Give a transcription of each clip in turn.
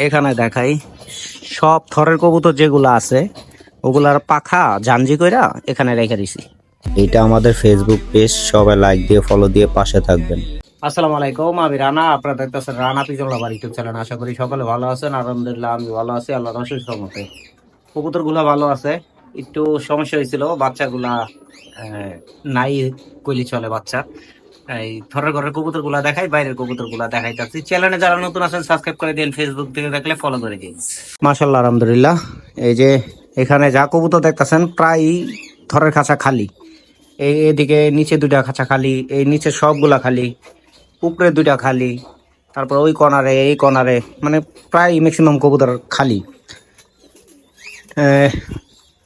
এখানে দেখাই সব থরের কবুতর যেগুলো আছে ওগুলার পাখা জাঞ্জি কইরা এখানে রেখে দিছি। এটা আমাদের ফেসবুক পেজ সবাই লাইক দিয়ে ফলো দিয়ে পাশে থাকবেন। আসসালামু আলাইকুম আমি রানা আপনারা দেখতেছেন রানা পিজল আবার ইউটিউব চ্যানেল আশা করি সকলে ভালো আছেন আলহামদুলিল্লাহ আমি ভালো আছি আল্লাহ রসুল রহমতে। কবুতরগুলা ভালো আছে একটু সমস্যা হয়েছিল বাচ্চাগুলা আহ, নাই কইলি চলে বাচ্চা। এই থরের ঘরের কবুতরগুলা দেখাই, বাইরের কবুতরগুলা দেখাই যাচ্ছি চ্যানেলে যারা নতুন আছেন সাবস্ক্রাইব করে দিন ফেসবুক থেকে দেখলে ফলো করে দিন মাশাল্লাহ আলহামদুলিল্লাহ। এই যে এখানে যা কবুতর দেখতেছেন প্রায় থরের খাঁচা খালি। এই এদিকে নিচে দুটা খাঁচা খালি, এই নিচে সবগুলা খালি, উপরে দুইটা খালি, তারপর ওই কর্নারে এই কর্নারে মানে প্রায় ম্যাক্সিমাম কবুতর খালি।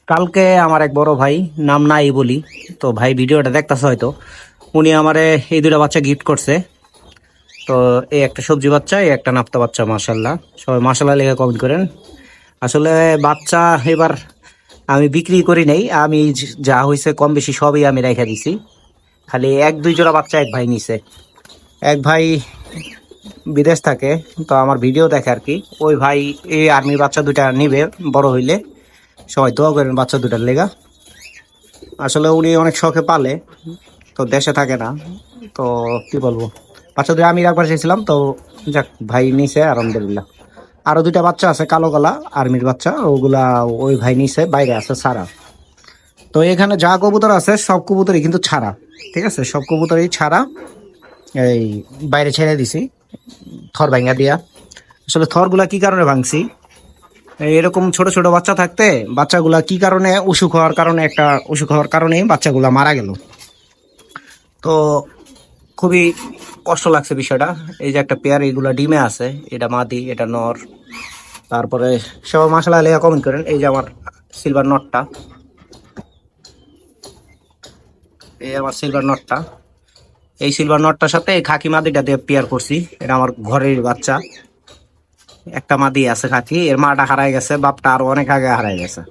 কালকে আমার এক বড় ভাই, নাম নাই বলি, তো ভাই ভিডিওটা দেখতেছে হয়তো। উনি আমারে এই দুটা বাচ্চা গিফট করছে। তো এই একটা সবজি বাচ্চা, এই একটা নাপ্তা বাচ্চা মাসাল্লাহ সবাই মাসাল্লাহ লেখা কমেন্ট করেন। আসলে বাচ্চা এবার আমি বিক্রি করি নাই, আমি যা হয়েছে কম বেশি সবই আমি রেখে দিছি। খালি এক দুই জোড়া বাচ্চা এক ভাই নিছে। এক ভাই বিদেশ থাকে, তো আমার ভিডিও দেখে আর কি। ওই ভাই, এই আর্মি বাচ্চা দুটা নিবে, বড় হইলে। সবাই দোয়া করেন বাচ্চা দুটার লেগা। আসলে উনি অনেক শখে পালে। তো দেশে থাকে না। তো কি বলব? বাচ্চা দুটো আমি একবার চেয়েছিলাম, তো যাক, ভাই নিছে, আলহামদুলিল্লাহ। আরও দুইটা বাচ্চা আছে, কালো গলা, আর্মির বাচ্চা, ওগুলা ওই ভাই নিছে, বাইরে আছে ছাড়া। তো এখানে যা কবুতর আছে, সব কবুতরই কিন্তু ছাড়া, ঠিক আছে? সব কবুতরই ছাড়া, এই বাইরে ছেড়ে দিছি, থর ভাঙ্গা দিয়া। আসলে থরগুলা কি কারণে ভাঙছি? এরকম ছোট ছোট বাচ্চা থাকতে বাচ্চাগুলা কি কারণে অসুখ হওয়ার কারণে, একটা অসুখ হওয়ার কারণে বাচ্চাগুলা মারা গেল। তো খুবই কষ্ট লাগছে বিষয়টা। এই যে একটা পেয়ার, এগুলা ডিমে আছে, এটা মাদি, এটা নর। তারপরে সবাই মাসালা লেখা কমেন্ট করেন, এই যে আমার সিলভার নটটা। এই আমার সিলভার নটটা। এই সিলভার নটটার সাথে এই খাকি মাদিটা দিয়ে পেয়ার করছি, এটা আমার ঘরের বাচ্চা। একটা মাদি আছে খাকি, এর মাটা হারাই গেছে, বাপটা আরও অনেক আগে হারাই গেছে।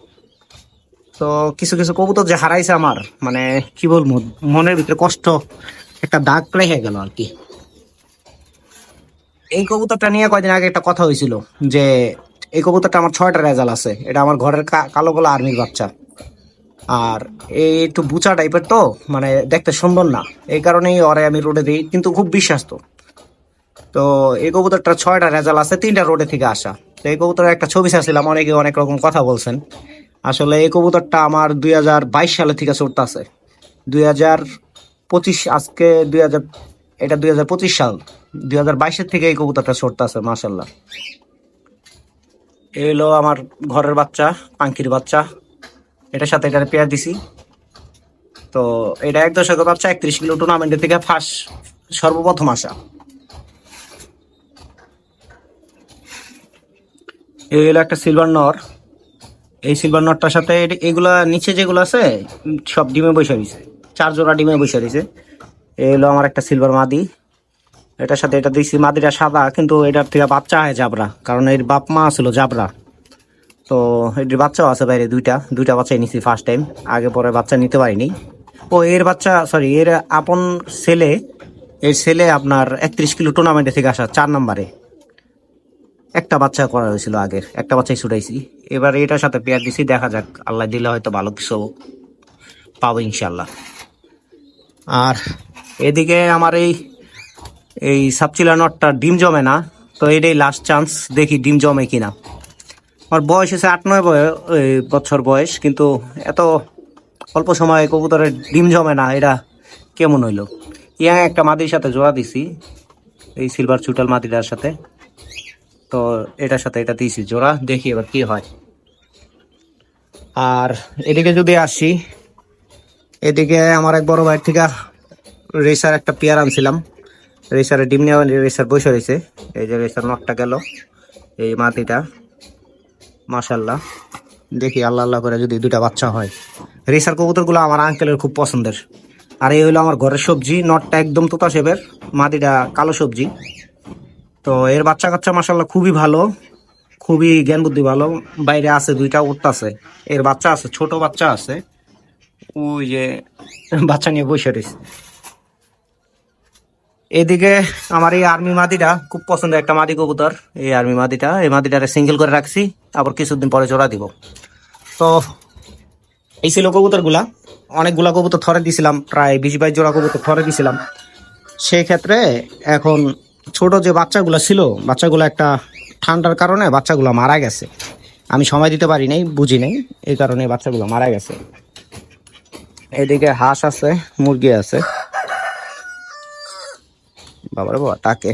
তো কিছু কিছু কবুতর যে হারাইছে আমার মানে কি বলব, মনের ভিতরে কষ্ট, একটা দাগ রেখে গেল আর কি। এই কবুতরটা নিয়ে কয়দিন আগে একটা কথা হয়েছিল যে, এই কবুতরটা আমার ছয়টা রেজাল্ট আছে, এটা আমার ঘরের কালো গোলা আর্মির বাচ্চা। আর এই একটু বুচা টাইপের তো মানে দেখতে সুন্দর না, এই কারণেই ওরে আমি রোডে দিই, কিন্তু খুব বিশ্বাস্ত। তো এই কবুতরটা ছয়টা রেজাল্ট আছে, তিনটা রোডে থেকে আসা। তো এই কবুতরের একটা ছবি ছাড়ছিলাম, অনেকে অনেক রকম কথা বলছেন। আসলে এই কবুতরটা আমার দুই হাজার বাইশ সালে থেকে চড়তে আছে। দুই হাজার পঁচিশ, আজকে দুই হাজার, এটা দুই হাজার পঁচিশ সাল। দুই হাজার বাইশের থেকে এই কবুতরটা চড়তে আছে মাসাল্লাহ এই হলো আমার ঘরের বাচ্চা পাঙ্কির বাচ্চা। এটার সাথে এটা পেয়ার দিছি। তো এটা এক দশকের বাচ্চা, একত্রিশ কিলো টুর্নামেন্টের থেকে ফার্স্ট সর্বপ্রথম আসা। এই হলো একটা সিলভার নর। এই সিলভার নটটার সাথে এগুলা নিচে যেগুলো আছে, সব ডিমে বসে রয়েছে। চার জোড়া ডিমে বসে রয়েছে। এই হলো আমার একটা সিলভার মাদি। এটার সাথে এটা দিয়েছি, মাদিটা সাদা, কিন্তু এটার থেকে বাচ্চা হয় জাবরা, কারণ এর বাপ মা ছিল জাবরা। তো এটির বাচ্চাও আছে বাইরে দুইটা দুইটা বাচ্চাই নিছি ফার্স্ট টাইম আগে পরে বাচ্চা নিতে পারিনি। ও, এর বাচ্চা সরি এর আপন ছেলে, এর ছেলে আপনার একত্রিশ কিলো টুর্নামেন্টে থেকে আসা, চার নম্বরে। একটা বাচ্চা করা হয়েছিল আগের, একটা বাচ্চাই ছুটাইছি। এবার এটার সাথে পেয়ার দিছি, দেখা যাক, আল্লাহ দিলে হয়তো ভালো কিছু পাবো ইনশাল্লাহ আর এদিকে আমার এই এই সাবচিলা নটটা ডিম জমে না, তো এটাই লাস্ট চান্স দেখি ডিম জমে কিনা। আমার বয়স হচ্ছে আট, নয় বছর বয়স, কিন্তু এত অল্প সময়ে কবুতরের ডিম জমে না, এটা কেমন হইল? ইয়াং একটা মাদির সাথে জোড়া দিছি, এই সিলভার চুটাল মাদিটার সাথে। তো এটার সাথে এটা দিয়েছি জোড়া, দেখি এবার কি হয়। আর এদিকে যদি আসি, এদিকে আমার এক বড় ভাইয়ের থেকে রেসার একটা পেয়ার আনছিলাম। রেসারের ডিম নেওয়া রেসার বসে রয়েছে। এই যে রেসার নটটা গেল, এই মাটিটা। মাশাল্লাহ দেখি আল্লাহ আল্লাহ করে যদি দুটা বাচ্চা হয়। রেসার কবুতরগুলো আমার আঙ্কেলের খুব পছন্দের। আর এই হলো আমার ঘরের সবজি, নটটা একদম তোতা শেপের, মাটিটা কালো সবজি। তো এর বাচ্চা কাচ্চা মাসাল্লাহ খুবই ভালো, খুবই জ্ঞান বুদ্ধি ভালো। বাইরে আছে, দুইটা উঠতেছে। এর বাচ্চা আছে, ছোট বাচ্চা আছে। ওই যে বাচ্চা নিয়ে বসে রয়েছে। এদিকে আমার এই আর্মি মাদিটা খুব পছন্দের একটা মাদি কবুতর। এই আর্মি মাদিটা, এই মাদিটারে সিঙ্গেল করে রাখছি, আবার কিছুদিন পরে জোড়া দিব। তো এই ছিল কবুতরগুলা। অনেকগুলা কবুতর থরে দিছিলাম, প্রায় বিশ বাইশ জোড়া কবুতর থরে দিছিলাম। সেই ক্ষেত্রে এখন ছোট যে বাচ্চাগুলো ছিল, বাচ্চাগুলো একটা ঠান্ডার কারণে বাচ্চাগুলো মারা গেছে। আমি সময় দিতে পারি নাই, বুঝি নাই, এই কারণে বাচ্চাগুলো মারা গেছে। এদিকে হাঁস আছে, মুরগি আছে। বাবার বাবা, তাকে।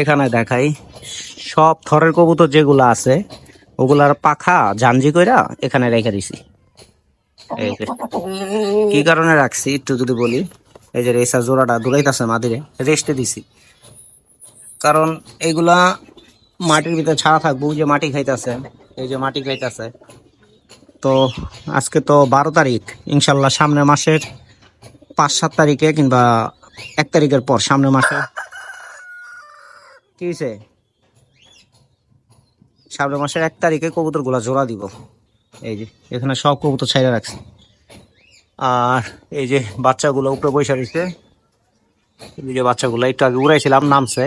এখানে দেখাই, সব থরের কবুতর যেগুলো আছে, ওগুলার পাখা জাঞ্জি কইরা এখানে রেখে দিছি। কি কারণে রাখছি, একটু যদি বলি। এই যে রেসা জোড়াটা দূরাইতেছে মাদিরে রেস্টে দিছি। কারণ এইগুলা মাটির ভিতরে ছাড়া থাকব যে মাটি খাইতেছে, এই যে মাটি খাইতেছে। তো আজকে তো বারো তারিখ, ইনশাল্লাহ সামনের মাসের পাঁচ, সাত তারিখে কিংবা এক তারিখের পর সামনের মাসে। কি হয়েছে সামনের মাসের এক তারিখে কবুতরগুলা জোড়া দিব। এই যে, এখানে সব কবুতর ছাইরা রাখছি। আর এই যে বাচ্চাগুলো উপরে বসে রয়েছে, এই যে বাচ্চাগুলো একটু আগে উড়াইছিলাম, নামছে।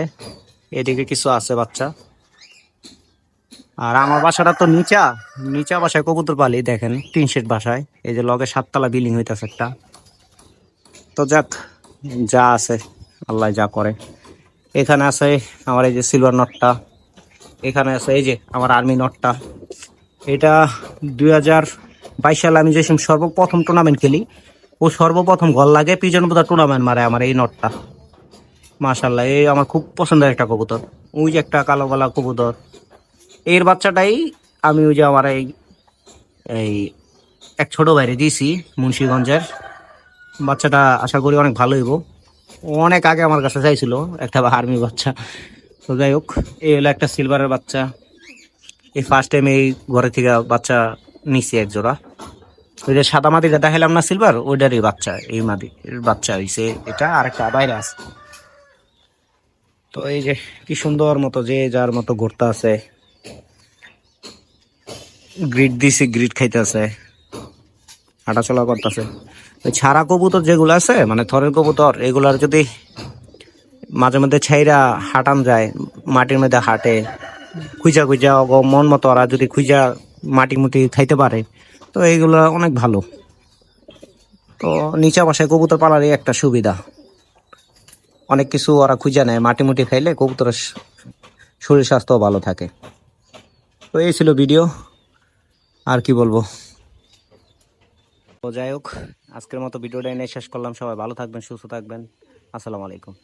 এদিকে কিছু আছে বাচ্চা। আর আমার বাসাটা তো নিচা নিচা বাসায় কবুতর পালি দেখেন তিন শেড বাসায়। এই যে লগে সাততলা বিল্ডিং হইতাছে একটা। তো যাক, যা আছে, আল্লাহ যা করে। এখানে আছে আমার এই যে সিলভার নটটা এখানে আছে এই যে আমার আর্মি নটটা এটা দুই হাজার বাইশ সালে আমি যে সময় সর্বপ্রথম টুর্নামেন্ট খেলি, ও সর্বপ্রথম গল লাগে পিজন বোধা টুর্নামেন্ট মারে আমার এই নটটা। মাশাল্লাহ এই আমার খুব পছন্দের একটা কবুতর। ওই যে একটা কালো গলা কবুতর। এর বাচ্চাটাই আমি ওই যে আমার এই এই এক ছোট বাইরে দিয়েছি মুন্সীগঞ্জের। বাচ্চাটা আশা করি অনেক ভালো হইব। অনেক আগে আমার কাছে চাইছিল, একটা আর্মি বাচ্চা। তো যাই হোক, এই হলো একটা সিলভারের বাচ্চা। এই ফার্স্ট টাইম এই ঘরে থেকে বাচ্চা নিছি এক জোড়া। ওই যে সাদা মাদিটা দেখাইলাম না সিলভার ওইটারই বাচ্চা, এই মাদি বাচ্চা হইছে। এটা আর একটা বাইরে আছে। তো এই যে কি সুন্দর মতো, যে যার মতো ঘুরতে আছে। গ্রিড দিছি গ্রিড খাইতেছে। হাঁটাচলা করতেছে। ওই ছাড়া কবুতর যেগুলো আছে মানে থরের কবুতর, এগুলার যদি মাঝে মধ্যে ছাইরা হাঁটান যায়, মাটির মধ্যে হাঁটে, খুঁজা খুঁজা মন মতো ওরা যদি খুঁজা মাটি মুটি খাইতে পারে তো এইগুলো অনেক ভালো। তো নিচা বাসায় কবুতর পালারই একটা সুবিধা। অনেক কিছু ওরা খুঁজে নেয়, মাটি মুটি খাইলে কবুতরের শরীর স্বাস্থ্য ভালো থাকে। তো এই ছিল ভিডিও। আর কি বলব? যাই হোক, আজকের মতো ভিডিওটা এনে শেষ করলাম। সবাই ভালো থাকবেন, সুস্থ থাকবেন। আসসালামু আলাইকুম।